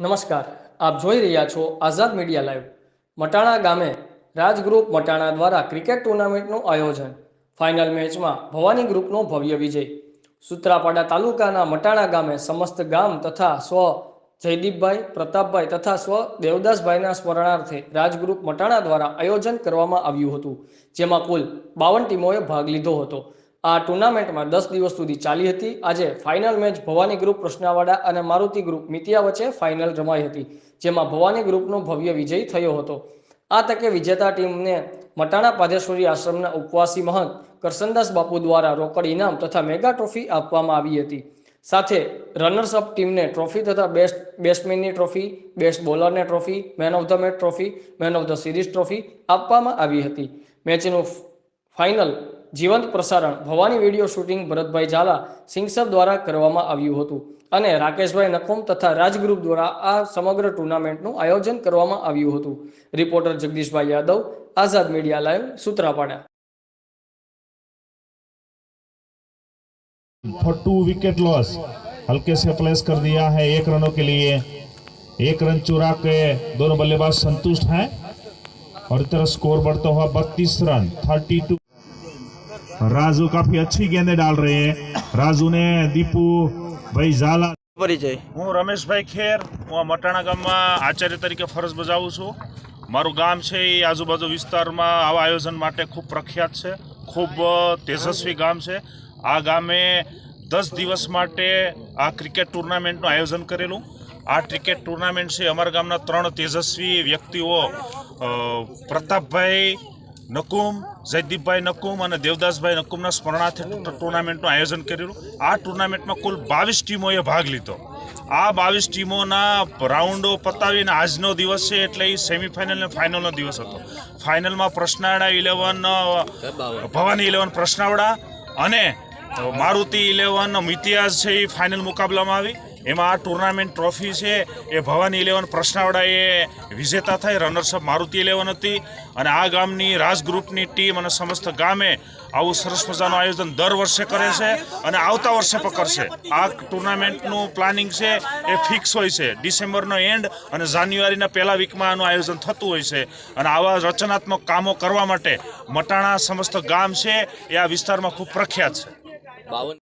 નમસ્કાર. આપ જોઈ રહ્યા છો આઝાદ મીડિયા લાઈવ. મટાણા ગામે રાજ ગ્રુપ મટાણા દ્વારા ક્રિકેટ ટુર્નામેન્ટનું આયોજન. ફાઇનલ મેચમાં ભવાની ગ્રુપનો ભવ્ય વિજય. સુત્રાપાડા તાલુકાના મટાણા ગામે સમસ્ત ગામ તથા સ્વ જયદીપભાઈ, પ્રતાપભાઈ તથા સ્વ દેવદાસભાઈના સ્મરણાર્થે રાજગ્રુપ મટાણા દ્વારા આયોજન કરવામાં આવ્યું હતું, જેમાં કુલ બાવન ટીમોએ ભાગ લીધો હતો. આ ટુર્નામેન્ટમાં દસ દિવસ સુધી ચાલી હતી. આજે final match Bhavani group Prashnavada અને મારુતિ ગ્રુપ મિતિયા વચ્ચે ફાઇનલ રમાઈ હતી, જેમાં ભવાની ગ્રુપનો ભવ્ય વિજય થયો હતો. આ તકે વિજેતા ટીમને મટાણા પાધેશ્વરી આશ્રમના ઉપવાસી મહંત કરસનદાસ બાપુ દ્વારા રોકડ ઇનામ તથા મેગા ટ્રોફી આપવામાં આવી હતી. સાથે રનર્સ અપ ટીમને ટ્રોફી તથા બેસ્ટ બેટ્સમેનની trophy best બોલરને trophy man of the match trophy man of the series trophy આપવામાં આવી હતી. મેચનું ફાઇનલ જીવંત પ્રસારણ ભવાની વિડીયો શૂટિંગ ભરતભાઈ ઝાલા સિંગસર દ્વારા કરવામાં આવ્યું હતું અને રાકેશભાઈ નખુમ તથા રાજ ગ્રુપ દ્વારા આ સમગ્ર ટુર્નામેન્ટનું આયોજન કરવામાં આવ્યું હતું reporter Jagdishbhai Yadav Azad media live Sutrapada for two wicket loss हल्के से प्लेस कर दिया है एक रनों के लिए एक रन चुरा के दोनों बल्लेबाज संतुष्ट हैं और इस तरह स्कोर बढ़ता हुआ बत्तीस रन थर्टी टू राजू काफी अच्छी गेंदें डाल रहे हैं राजू ने दीपू भाई झाला પરિચય હું રમેશભાઈ ખેર હું આ મટાણા ગામમાં આચાર્ય તરીકે ફરજ બજાવું છું મારું ગામ છે એ આજુબાજુ વિસ્તારમાં આવા આયોજન માટે ખૂબ પ્રખ્યાત છે ખૂબ અ, તેજસ્વી ગામ છે આ ગામે દસ દિવસ માટે આ ક્રિકેટ ટુર્નામેન્ટનું આયોજન કરેલું આ ક્રિકેટ ટુર્નામેન્ટ છે અમારા ગામના ત્રણ તેજસ્વી વ્યક્તિઓ અ, પ્રતાપભાઈ નકુમ, જયદીપભાઈ નકુમ અને દેવદાસભાઈ નકુમના સ્મરણાર્થે ટુર્નામેન્ટનું આયોજન કરેલું આ ટુર્નામેન્ટમાં કુલ બાવીસ ટીમોએ ભાગ લીધો. આ બાવીસ ટીમોના રાઉન્ડો પતાવીને આજનો દિવસ છે એટલે એ સેમિફાઇનલ ફાઇનલનો દિવસ હતો. ફાઇનલમાં પ્રશ્નાવડા ઇલેવન ભવાની ઇલેવન પ્રશ્નાવડા અને મારુતિ ઇલેવન મિતિયાઝ છે એ ફાઇનલ મુકાબલામાં આવી. એમાં આ ટુર્નામેન્ટ ટ્રોફી છે, એ ભવાની ઇલેવન પ્રશ્નાવડા એ વિજેતા થઈ રનર્સઅપ મારુતિ ઇલેવન હતી. અને આ ગામની રાજ ગ્રુપની ટીમ અને સમસ્ત ગામે આવું સરસ મજાનું આયોજન દર વર્ષે કરે છે અને આવતા વર્ષે પણ કરશે. આ ટુર્નામેન્ટનું પ્લાનિંગ છે, એ ફિક્સ હોય છે. ડિસેમ્બરનો એન્ડ અને જાન્યુઆરીના પહેલા વીકમાં આનું આયોજન થતું હોય છે. અને આવા રચનાત્મક કામો કરવા માટે મટાણા સમસ્ત ગામ છે, એ આ વિસ્તારમાં ખૂબ પ્રખ્યાત છે.